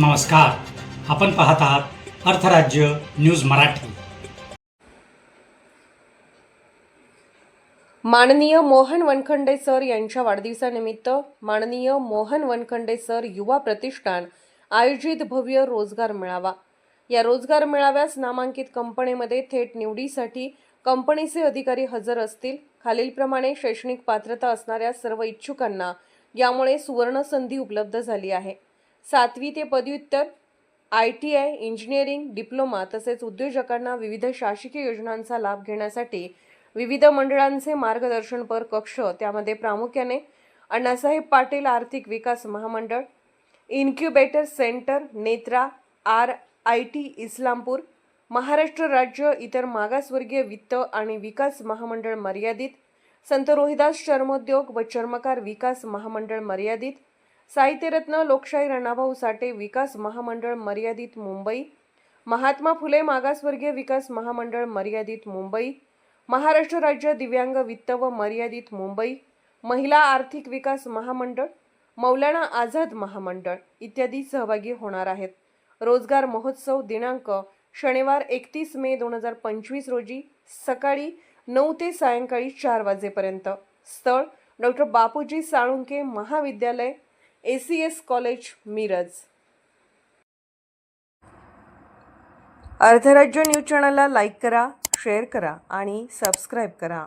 नमस्कार. आपण पाहत आहात अर्थराज्य न्यूज मराठी. माननीय मोहन वनखंडे सर यांच्या वाढदिवसानिमित्त माननीय मोहन वनखंडे सर युवा प्रतिष्ठान आयोजित भव्य रोजगार मेळावा. या रोजगार मेळाव्यास नामांकित कंपनीमध्ये थेट निवडीसाठी कंपनीचे अधिकारी हजर असतील. खालीलप्रमाणे शैक्षणिक पात्रता असणाऱ्या सर्व इच्छुकांना यामुळे सुवर्ण संधी उपलब्ध झाली आहे. सातवी ते पदव्युत्तर I T I engineering diploma तसेच उद्योजकांना विविध शासकीय योजनांचा लाभ घेण्यासाठी विविध मंडळांचे मार्गदर्शनपर कक्ष त्यामध्ये प्रामुख्याने अण्णासाहेब पाटील आर्थिक विकास महामंडळ incubator centre Netra R I T Islampur Maharashtra राज्य इतर मागासवर्गीय वित्त आणि विकास महामंडळ मर्यादित संत रोहिदास चर्मोद्योग व चर्मकार विकास महामंडळ मर्यादित साहित्यरत्न लोकशाही रणाभाऊ साठे विकास महामंडळ मर्यादित मुंबई. महात्मा फुले मागासवर्गीय विकास महामंडळ मर्यादित मुंबई. महाराष्ट्र राज्य दिव्यांग वित्त व मर्यादित मुंबई. महिला आर्थिक विकास महामंडळ मौलाना आझाद महामंडळ इत्यादी सहभागी होणार आहेत. रोजगार महोत्सव दिनांक शनिवार एकतीस मे दोन हजार पंचवीस रोजी सकाळी नऊ ते सायंकाळी चार वाजेपर्यंत. स्थळ डॉक्टर बापूजी साळुंके महाविद्यालय A C S college Miraj अर्धराज्य news चॅनलला लाईक करा शेअर करा आणि सबस्क्राईब करा.